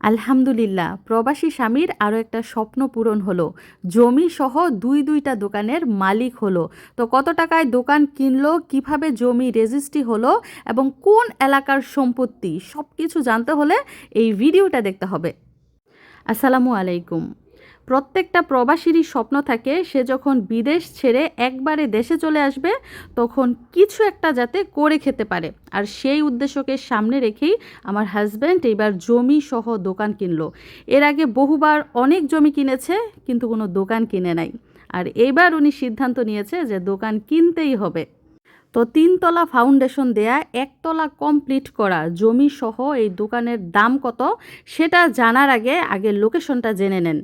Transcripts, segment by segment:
আলহামদুলিল্লাহ, প্রবাসী স্বামীর আরও একটা স্বপ্ন পূরণ হলো। জমি সহ দুই দুইটা দোকানের মালিক হলো। তো কত টাকায় দোকান কিনলো, কীভাবে জমি রেজিস্ট্রি হলো এবং কোন এলাকার সম্পত্তি সব কিছু জানতে হলে এই ভিডিওটা দেখতে হবে। আসসালামু আলাইকুম। প্রত্যেকটা প্রবাসীরই স্বপ্ন থাকে, সে যখন বিদেশ ছেড়ে একবারে দেশে চলে আসবে, তখন কিছু একটা যাতে করে খেতে পারে। আর সেই উদ্দেশ্যকে সামনে রেখেই আমার হাজব্যান্ড এইবার জমি সহ দোকান কিনলো। এর আগে বহুবার অনেক জমি কিনেছে, কিন্তু কোনো দোকান কিনে নাই। আর এইবার উনি সিদ্ধান্ত নিয়েছে যে দোকান কিনতেই হবে। তো তিনতলা ফাউন্ডেশন দেয়া, একতলা কমপ্লিট করা, জমি সহ এই দোকানের দাম কত, সেটা জানার আগে আগে লোকেশনটা জেনে নেন।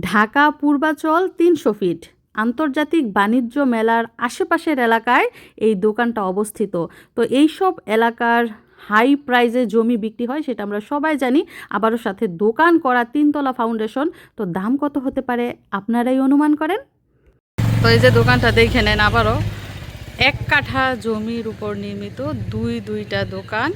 ঢাকা পূর্বাচল তিনশো ফিট। আন্তর্জাতিক বাণিজ্য মেলার আশেপাশের এলাকায় এই দোকানটা অবস্থিত। তো এই সব এলাকার হাই প্রাইজে জমি বিক্রি হয়, সেটা আমরা সবাই জানি। আবারও সাথে দোকান করা তিনতলা ফাউন্ডেশন। তো দাম কত হতে পারে? আপনারাই অনুমান করেন। তো এই যে দোকানটা দেখে নেন আবারও। এক কাঠা জমির উপর নির্মিত দুই দুইটা দোকান।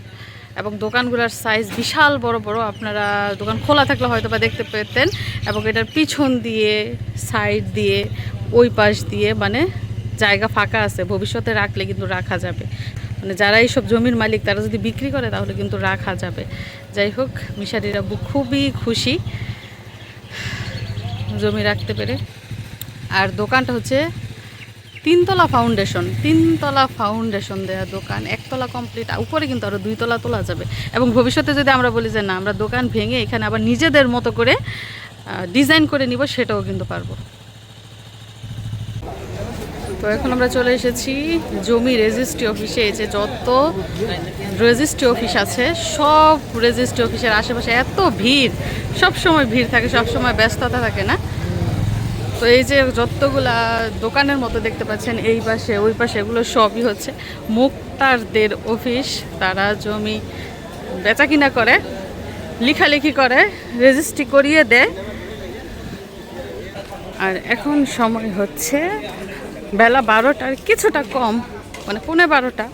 এবং দোকানগুলোর সাইজ বিশাল বড় বড়। আপনারা দোকান খোলা থাকলে হয়তো বা দেখতে পেতেন। এবং এটার পিছন দিয়ে সাইড দিয়ে, ওই পাশ দিয়ে মানে জায়গা ফাঁকা আছে। ভবিষ্যতে রাখলে কিন্তু রাখা যাবে। মানে যারা এইসব জমির মালিক, তারা যদি বিক্রি করে তাহলে কিন্তু রাখা যাবে। যাই হোক, মিশারিরা খুবই খুশি জমি রাখতে পেরে। আর দোকানটা হচ্ছে তিনতলা ফাউন্ডেশন তিনতলা ফাউন্ডেশন দেওয়া দোকান, একতলা কমপ্লিট উপরে কিন্তু আরও দুইতলা তোলা যাবে। এবং ভবিষ্যতে যদি আমরা বলি যে না, আমরা দোকান ভেঙে এখানে আবার নিজেদের মতো করে ডিজাইন করে নিব, সেটাও কিন্তু পারব। তো এখন আমরা চলে এসেছি জমি রেজিস্ট্রি অফিসে এই যে যত রেজিস্ট্রি অফিস আছে, সব রেজিস্ট্রি অফিসের আশেপাশে এত ভিড় সব সময় ভিড় থাকে সব সময় ব্যস্ততা থাকে না। তো এই যে যতগুলা দোকানের মতো দেখতে পাচ্ছেন, এই পাশে, ওই পাশে এগুলো সবই হচ্ছে মুক্তারদের অফিস। তারা জমি বেচা কিনা করে, লেখালেখি করে, রেজিস্ট্রি করিয়ে দেয়। আর এখন সময় হচ্ছে বেলা বারোটার, কিছুটা কম মানে পৌনে বারোটা।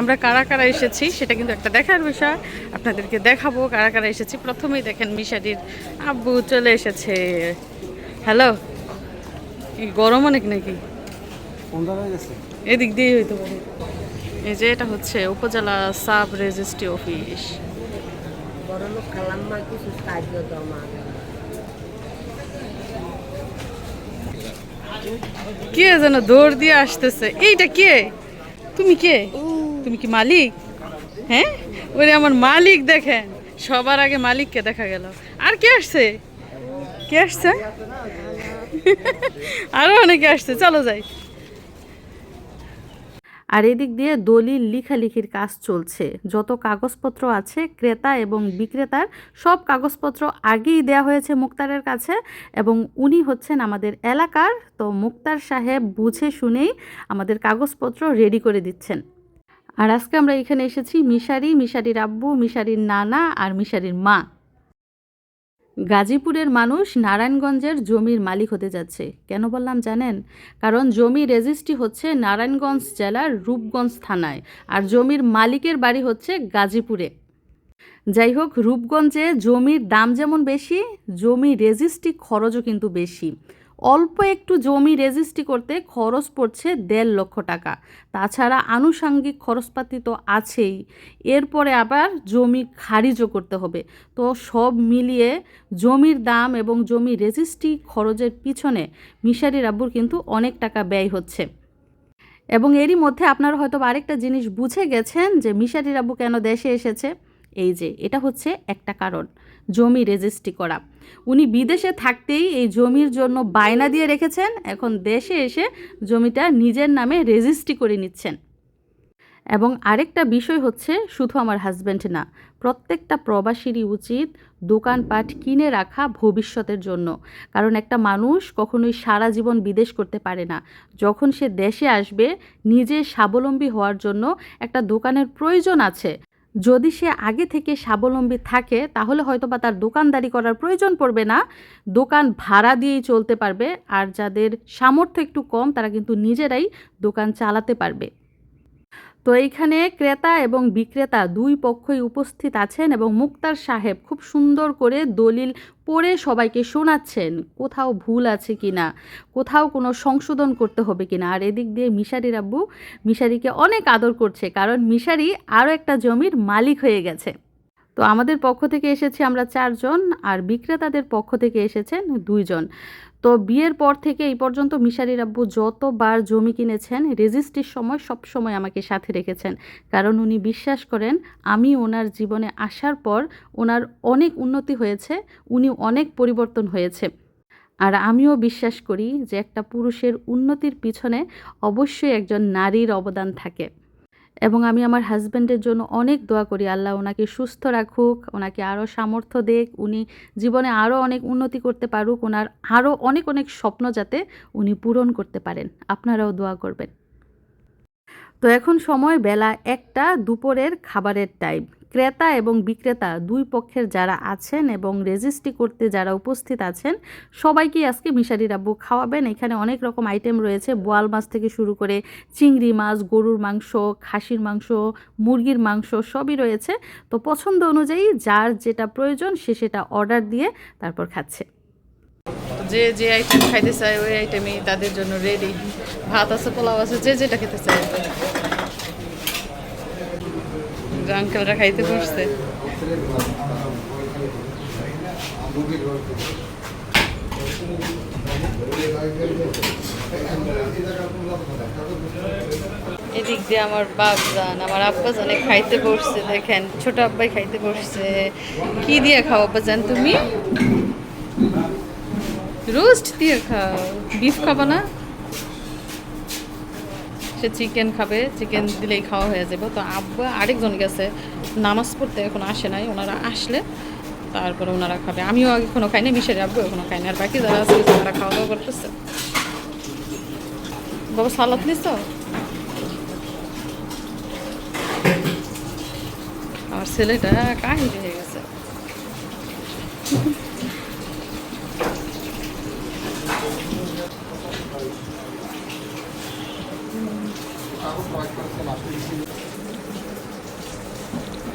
আমরা কারা কারা এসেছি সেটা কিন্তু একটা দেখার বিষয়। আপনাদেরকে দেখাবো কারা কারা এসেছি। প্রথমেই দেখেন মিশারির আব্বু চলে এসেছে। হ্যালো? কি গরম অনেক নাকি? এদিক দিয়েই হইতে পারে এই যে এটা হচ্ছে উপজেলা সাব রেজিস্ট্রি অফিস। কে যেন দৌড় দিয়ে আসতেছে। এইটা কে? তুমি কে? তুমি কি মালিক? হ্যাঁ? ওরে আমার মালিক দেখেন। সবার আগে মালিককে দেখা গেল। আর কে আসছে? কে আসছে? আরও অনেকে আসছে, চলো যাই। আর এদিক দিয়ে দলিল লিখালিখির কাজ চলছে। যত কাগজপত্র আছে, ক্রেতা এবং বিক্রেতার সব কাগজপত্র আগেই দেয়া হয়েছে মুক্তারের কাছে এবং উনি হচ্ছেন আমাদের এলাকার। তো মুক্তার সাহেব বুঝে শুনেই আমাদের কাগজপত্র রেডি করে দিচ্ছেন। আর আজকে আমরা এখানে এসেছি মিশারি, মিশারির আব্বু, মিশারির নানা আর মিশারির মা। গাজীপুরের মানুষ নারায়ণগঞ্জের জমির মালিক হতে যাচ্ছে। কেন বললাম জানেন? কারণ জমি রেজিস্ট্রি হচ্ছে নারায়ণগঞ্জ জেলার রূপগঞ্জ থানায় আর জমির মালিকের বাড়ি হচ্ছে গাজীপুরে। যাই হোক, রূপগঞ্জে জমির দাম যেমন বেশি, জমি রেজিস্ট্রি খরচও কিন্তু বেশি। অল্প একটু জমি রেজিস্ট্রি করতে খরচ পড়ছে দেড় লক্ষ টাকা। তাছাড়া আনুষাঙ্গিক খরচপাতি তো আছেই। এরপরে আবার জমি খারিজও করতে হবে। তো সব মিলিয়ে জমির দাম এবং জমি রেজিস্ট্রি খরচের পিছনে মিশারি রাব্বুর কিন্তু অনেক টাকা ব্যয় হচ্ছে। এবং এরই মধ্যে আপনারা হয়তো আরেকটা জিনিস বুঝে গেছেন যে মিশারি রাব্বু কেন দেশে এসেছে। এই যে, এটা হচ্ছে একটা কারণ, জমি রেজিস্ট্রি করা। উনি বিদেশে থাকতেই এই জমির জন্য বায়না দিয়ে রেখেছেন, এখন দেশে এসে জমিটা নিজের নামে রেজিস্ট্রি করে নিচ্ছেন। এবং আরেকটা বিষয় হচ্ছে, শুধু আমার হাজব্যান্ড না, প্রত্যেকটা প্রবাসীরই উচিত দোকানপাট কিনে রাখা ভবিষ্যতের জন্য। কারণ একটা মানুষ কখনোই সারা জীবন বিদেশ করতে পারে না। যখন সে দেশে আসবে, নিজে স্বাবলম্বী হওয়ার জন্য একটা দোকানের প্রয়োজন আছে। যদি সে আগে থেকে স্বাবলম্বী থাকে, তাহলে হয়তো বা তার দোকানদারি করার প্রয়োজন পড়বে না। দোকান ভাড়া দিয়েই চলতে পারবে, আর যাদের সামর্থ্য একটু কম, তারা কিন্তু নিজেরাই দোকান চালাতে পারবে। তো এইখানে ক্রেতা এবং বিক্রেতা দুই পক্ষই উপস্থিত আছেন এবং মুক্তার সাহেব খুব সুন্দর করে দলিল পড়ে সবাইকে শোনাচ্ছেন, কোথাও ভুল আছে কি না কোথাও কোনো সংশোধন করতে হবে কি না আর এদিক দিয়ে মিশারি আব্বু মিশারিকে অনেক আদর করছে, কারণ মিশারি আরও একটা জমির মালিক হয়ে গেছে। তো আমাদের পক্ষ থেকে এসেছি আমরা চারজন আর বিক্রেতাদের পক্ষ থেকে এসেছেন দুইজন। তো বিয়ের পর থেকে এই পর্যন্ত মিশারির আব্বু যতবার জমি কিনেছেন, রেজিস্ট্রির সময় সব সময় আমাকে সাথে রেখেছেন। কারণ উনি বিশ্বাস করেন, আমি ওনার জীবনে আসার পর ওনার অনেক উন্নতি হয়েছে, উনি অনেক পরিবর্তন হয়েছে। আর আমিও বিশ্বাস করি যে একটা পুরুষের উন্নতির পিছনে অবশ্যই একজন নারীর অবদান থাকে। এবং আমি আমার হাজব্যান্ডের জন্য অনেক দোয়া করি, আল্লাহ ওনাকে সুস্থ রাখুক, ওনাকে আরও সামর্থ্য দেখ উনি জীবনে আরও অনেক উন্নতি করতে পারুক ওনার আরও অনেক অনেক স্বপ্ন যাতে উনি পূরণ করতে পারেন। আপনারাও দোয়া করবেন। তো এখন সময় বেলা একটা দুপুরের খাবারের টাইম ক্রেতা এবং বিক্রেতা দুই পক্ষের যারা আছেন এবং রেজিস্ট্রি করতে যারা উপস্থিত আছেন, সবাইকেই আজকে মিশারির আব্বু খাওয়াবেন। এখানে অনেক রকম আইটেম রয়েছে। বোয়াল মাছ থেকে শুরু করে চিংড়ি মাছ, গরুর মাংস, খাসির মাংস, মুরগির মাংস সবই রয়েছে। তো পছন্দ অনুযায়ী যার যেটা প্রয়োজন সে সেটা অর্ডার দিয়ে তারপর খাচ্ছে। যে যে আইটেম খাইতে চায়, ওই আইটেমই তাদের জন্য রেডি ভাত আছে, পোলাও আছে, যে যেটা খেতে চায়। আঙ্কেলরা খাইতে বসছে। এদিক দিয়ে আমার বাপ যান আমার আব্বা জানে খাইতে বসছে, দেখেন। ছোট আব্বাই খাইতে বসছে। কি দিয়ে খাও আব্বা জান তুমি? রোস্ট দিয়ে খাও বিফ খাব না। সে চিকেন খাবে চিকেন দিলেই খাওয়া হয়ে যাবে। তো আব্বা আরেকজন গেছে, নামাজ পড়তে এখন আসে নাই, ওনারা আসলে তারপরে ওনারা খাবে। আমিও এখনও খাই না মিশের আব্বু এখনও খাই না আর বাকি যারা আছে, তারা খাওয়া দাওয়া করতেছে। বাবা, সালাদ নিস আমার ছেলেটা কাহিনী হয়ে গেছে।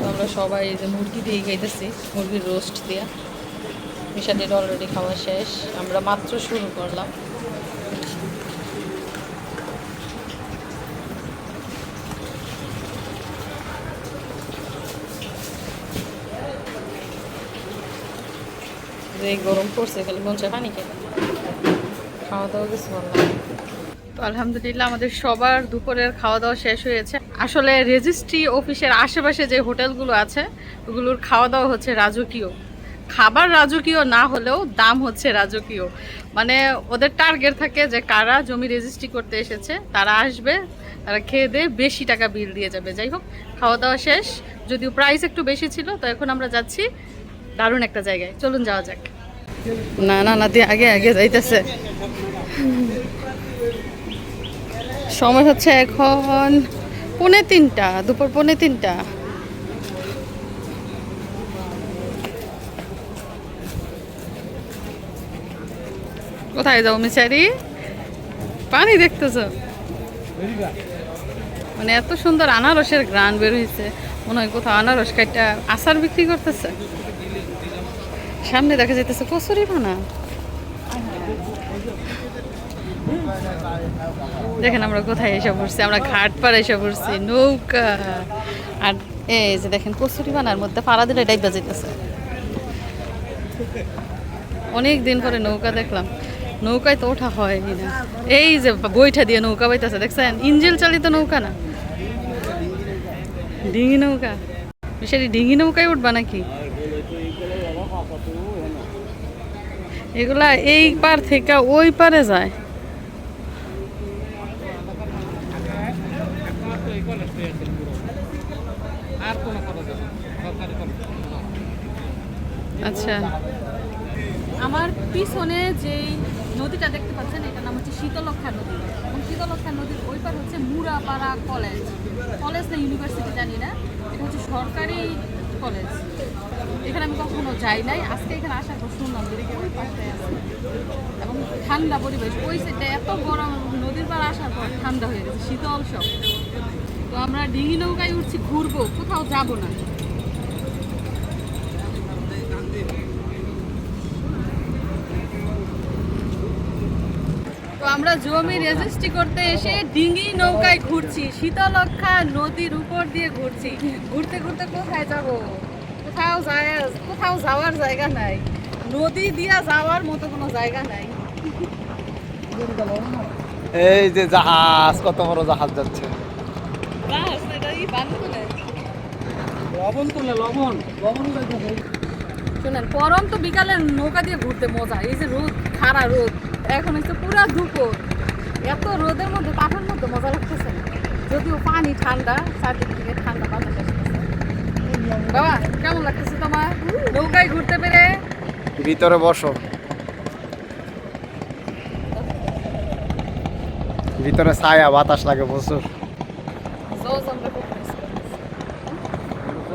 আমরা সবাই এই যে মুরগি দিয়ে খাইতেছি, মুরগির রোস্ট দিয়ে। মিশালির অলরেডি খাওয়া শেষ। আমরা মাত্র শুরু করলাম। যে গরম পড়ছে, খালি মন পানি খেতে খাওয়া দাওয়া কিছু বললাম তো আলহামদুলিল্লাহ আমাদের সবার দুপুরের খাওয়া দাওয়া শেষ হয়েছে। আসলে রেজিস্ট্রি অফিসের আশেপাশে যে হোটেলগুলো আছে, ওগুলোর খাওয়া দাওয়া হচ্ছে রাজকীয়। খাবার রাজকীয় না হলেও দাম হচ্ছে রাজকীয়। মানে ওদের টার্গেট থাকে যে কারা জমি রেজিস্ট্রি করতে এসেছে, তারা আসবে, তারা খেয়ে দিয়ে বেশি টাকা বিল দিয়ে যাবে। যাই হোক খাওয়া দাওয়া শেষ। যদিও প্রাইস একটু বেশি ছিল, তো এখন আমরা যাচ্ছি দারুণ একটা জায়গায়। চলুন যাওয়া যাক। না না না, দিয়ে আগে আগে যাইতেছে। সময় হচ্ছে এখন পৌনে তিনটা, দুপুর পৌনে তিনটা। কোথায় যাও মিসারি পানি দেখতেছ? মানে এত সুন্দর আনারসের গ্রান বের হয়েছে মনে হয় কোথাও আনারস কাইটা আচার বিক্রি করতেছে। সামনে দেখা যাইতেছে কচুরি বানা দেখেন আমরা কোথায় এসে পড়ছি, আমরা ঘাট পাড়ে এসে পড়ছি, নৌকা। আর এই যে দেখেন, কচুরি বানার মধ্যে পাড়া দিলে ডাইবা যেতেছে অনেক দিন পরে নৌকা দেখলাম, নৌকায় তো ওঠা হয়নি না। এই যে বইটা দিয়ে নৌকা বাইতেছে, দেখছেন? ইঞ্জিল চালিত নৌকা না? ডিঙি নৌকা? সেটি ডিঙি নৌকায় উঠবা নাকি? এগুলা এই পার থেকে ওই পারে যায়। আচ্ছা। আমার পিছনে যেই নদীটা দেখতে পাচ্ছেন, এটার নাম হচ্ছে শীতলক্ষা নদী। এবং শীতলক্ষা নদীর ওই পার হচ্ছে মুরাপাড়া কলেজ। কলেজ না ইউনিভার্সিটি, জানি না। এটা হচ্ছে সরকারি কলেজ। এখানে আমি কখনো যাই নাই। আজকে এখানে আসার পর শুনলাম যে ওই পাশটায় আছে। এবং ঠান্ডা পরিবেশ। ওই সাইডটা এত গরম, নদীর পাড় আসার পর ঠান্ডা হয়ে গেছে, শীতল সব। তো আমরা ডিঙি নৌকায় উঠছি, ঘুরবো, কোথাও যাব না। আমরা জমি রেজিস্ট্রি করতে এসে ডিঙি নৌকায় ঘুরছি। শীতলক্ষা নদীর উপর দিয়ে ঘুরছি। ঘুরতে ঘুরতে কোথায় যাব? কোথাও যায় কোথাও যাওয়ার জায়গা নাই। নদী দিয়া যাওয়ার মতো কোনো জায়গা নাই। এই যে জাহাজ কত বড় জাহাজ যাচ্ছে। লবণ তুলে লবণ লবণ শোনেন পরম তো বিকালে নৌকা দিয়ে ঘুরতে মজা। এই যে রোদ খাড়া রোদ। এখন হচ্ছে পুরা দুপুর। এত রোদের মধ্যে পাখার মধ্যে মজা লাগতেছে যদিও পানি ঠান্ডা চারদিক থেকে ঠান্ডা বাতাস আসতেছে। বাবা কেমন লাগতেছে তোমার? নৌকায় ঘুরতে পেরে? ভিতরে বসো। ভিতরে ছায়া বাতাস লাগে প্রচুর জজ আমরা খুব miss করতেছি। জজ ম্যাচ হা করে তাকাই উহ, উহ, এরকম করলে।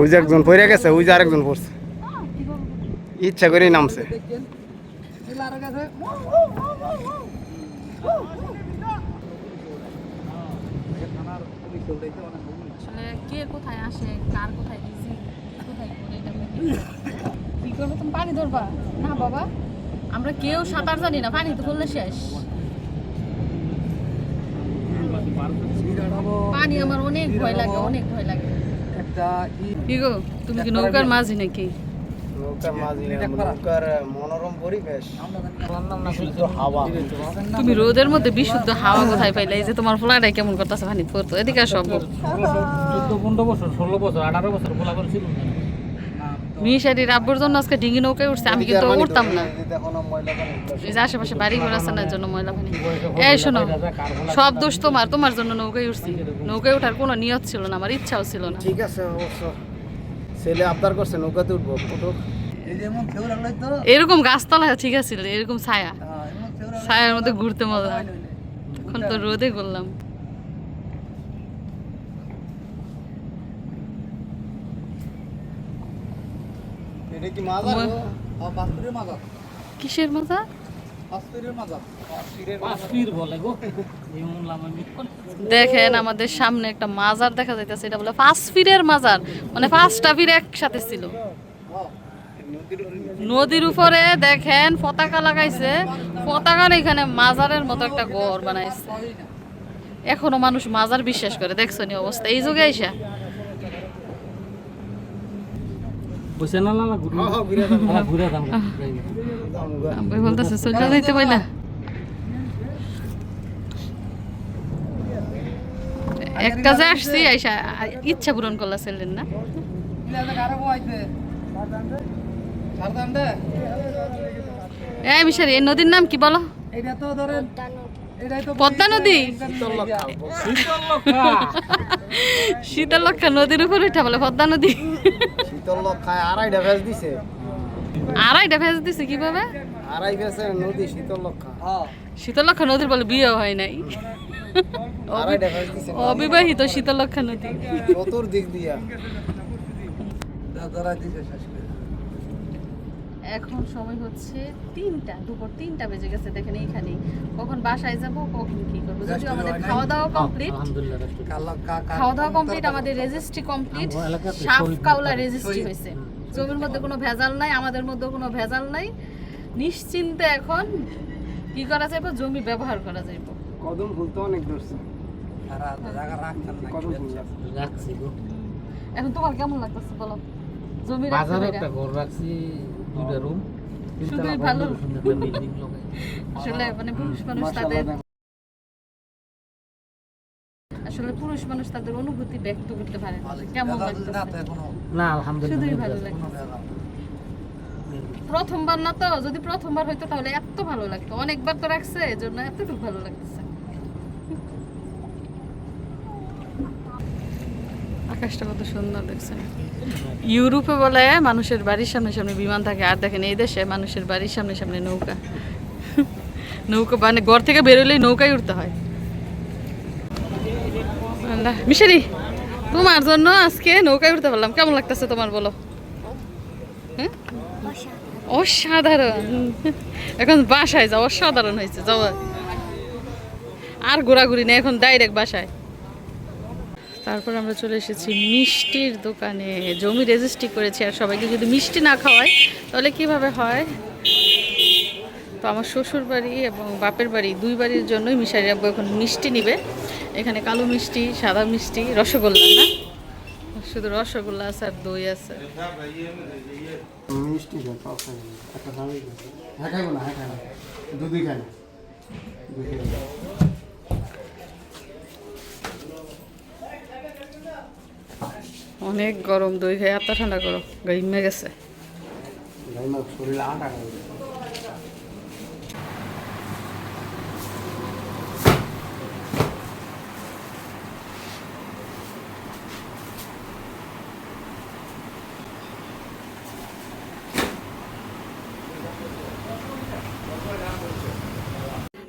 ওই যে একজন পড়ে গেছে ওই যে আরেকজন পড়ছে। ইচ্ছা করেই নামছে। আসলে কে কোথায় আসে কার কোথায় বিজি কোথায় করে। কি করব? তুমি পানি ধরবা? না বাবা। আমরা কেউ সাঁতার জানি না পানি তো করলে শেষ। পানি আমার অনেক ভয় লাগে অনেক ভয় লাগে। একটা কি গো তুমি কি নৌকার মাঝি নাকি? নৌকার মাঝি নৌকার মনোরম হাওয়া। তুমি রোদের মধ্যে বিশুদ্ধ হাওয়া কোথায় পাইলে? এই যে তোমার ফোলাটাই কেমন করতেছে পানি পড়তো। এদিকে সব চোদ্দ পনেরো বছর ষোলো বছর আঠারো বছর বলা ছিল মিশারির আব্বুর জন্য আজকে ডিঙ্গি নৌকায় উঠছে আমি কিন্তু উঠতাম না। এই যে আশেপাশে বাড়ি ঘর আছে না এর জন্য ময়লা পানি। এই শোনো সব দোষ তোমার তোমার জন্য নৌকায় উঠছি। নৌকায় ওঠার কোনো নিয়ত ছিল না আমার ইচ্ছাও ছিল না। ঠিক আছে অবশ্য। ছেলে আবদার করছে নৌকাতে উঠবো এরকম গাছতলা ঠিক আছে এরকম ছায়া। হ্যাঁ, ছায়ার মধ্যে ঘুরতে মজা এখন তো রোদে করলাম এটা কি মাজার মই- গো? হ্যাঁ, পাঁচপিরের মাজার কিসের মজা দেখেন আমাদের সামনে একটা মাজার দেখা যাইতেছে এটা বলে পাঁচ ফিরের মাজার মানে পাঁচটা ফির একসাথে ছিল। নদীর উপরে দেখেন পতাকা লাগাইছে। পতাকার এখানে মাজারের মতো একটা ঘর বানাইছে। এখনও মানুষ মাজার বিশ্বাস করে দেখছ নি অবস্থা? এই যুগে আইসা। হ্যাঁ, হ্যাঁ, ঘুরে দাও। দাম গো। আমি বলতেছে চলে যাইতে পাইলা এক কাজে আসছি আইসা ইচ্ছা পূরণ করলা ছেলের না। এই মিশারি এই নদীর নাম কি বলো? এটা তো ধরেন পদ্মা নদী? শীতলক্ষা নদীর উপরে উঠা বলে পদ্মা নদী। শীতল খায় আড়াইটা ভেজ দিছে। আড়াইটা ভেজ দিছে কীভাবে? আড়াই ভেজে নদী শীতল লক্ষা হ্যাঁ শীতলক্ষা নদীর বলে বিয়ে হয় নাই। অবিবাহিত শীতলক্ষা নদী। চতুর্দিক দিয়া। দাদারা দিছে এখন সময় হচ্ছে তিনটা দুপুর তিনটা বেজে গেছে দেখেন এইখানেই। কখন বাসায় যাব কখন কি করব? যদিও আমাদের খাওয়া দাওয়া কমপ্লিট খাওয়া দাওয়া কমপ্লিট আমাদের রেজিস্ট্রি কমপ্লিট সাফ কাউলা রেজিস্ট্রি হয়েছে। জমির মধ্যে কোনো ভেজাল নাই আমাদের মধ্যে কোনো ভেজাল নাই। নিশ্চিন্তে এখন কি করা যাইব? জমি ব্যবহার করা যাইব। কদম ফুল তো অনেক ধরছে। সারা জায়গা রাখছেন না কদম ফুল গাছ। এখন তোমার কেমন লাগতেছে বলো? জমি বাজারে একটা ঘর রাখছি দুইটা রুম শুধুই ভালো। আসলে মানে পুরুষ মানুষ তাদের আসলে পুরুষ মানুষ তাদের অনুভূতি ব্যক্ত করতে পারে কেমন লাগতেছে না শুধুই ভালো লাগতেছে প্রথমবার না তো যদি প্রথমবার হইতো তাহলে এত ভালো লাগতো অনেকবার তো রাখছে এজন্য এতটুকু ভালো লাগতেছে আকাশটা কত সুন্দর দেখছেন। ইউরোপে বলে মানুষের বাড়ির সামনে সামনে বিমান থাকে, আর দেখেন এই দেশে মানুষের বাড়ির সামনে সামনে নৌকা। নৌকা মানে ঘর থেকে বেরোলেই নৌকায় উঠতে হয়। মিশারি, তোমার জন্য আজকে নৌকায় উঠতে পারলাম। কেমন লাগতেছে তোমার বলো? হ্যাঁ? অসাধারণ। এখন বাসায় যাও, অসাধারণ হয়েছে, যাও। আর ঘোরাঘুরি নেই, এখন ডাইরেক্ট বাসায়। তারপর আমরা চলে এসেছি মিষ্টির দোকানে। জমি রেজিস্ট্রি করেছি আর সবাইকে যদি মিষ্টি না খাওয়ায় তাহলে কীভাবে হয়? তো আমার শ্বশুর বাড়ি এবং বাপের বাড়ি দুই বাড়ির জন্যই মিশারি আব্বু এখন মিষ্টি নিবে। এখানে কালো মিষ্টি, সাদা মিষ্টি, রসগোল্লা না? শুধু রসগোল্লা আছে আর দই আছে। মিষ্টি না দুধই খায় না দুধই খায় না। অনেক গরম দই খাই এত ঠান্ডা করো। গাইমে গেছে। শরীর আটা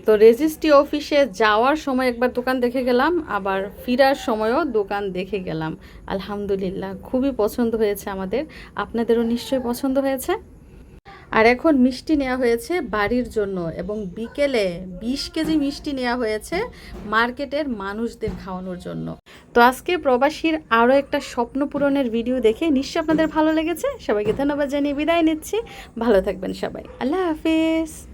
তো রেজিস্ট্রি অফিসে যাওয়ার সময় একবার দোকান দেখে গেলাম, আবার ফিরার সময়ও দোকান দেখে গেলাম। আলহামদুলিল্লাহ, খুবই পছন্দ হয়েছে আমাদের। আপনাদেরও নিশ্চয়ই পছন্দ হয়েছে। আর এখন মিষ্টি নেওয়া হয়েছে বাড়ির জন্য এবং বিকেলে বিশ কেজি মিষ্টি নেওয়া হয়েছে মার্কেটের মানুষদের খাওয়ানোর জন্য। তো আজকে প্রবাসীর আরও একটা স্বপ্ন পূরণের ভিডিও দেখে নিশ্চয়ই আপনাদের ভালো লেগেছে। সবাইকে ধন্যবাদ জানিয়ে বিদায় নিচ্ছি। ভালো থাকবেন সবাই। আল্লাহ হাফিজ।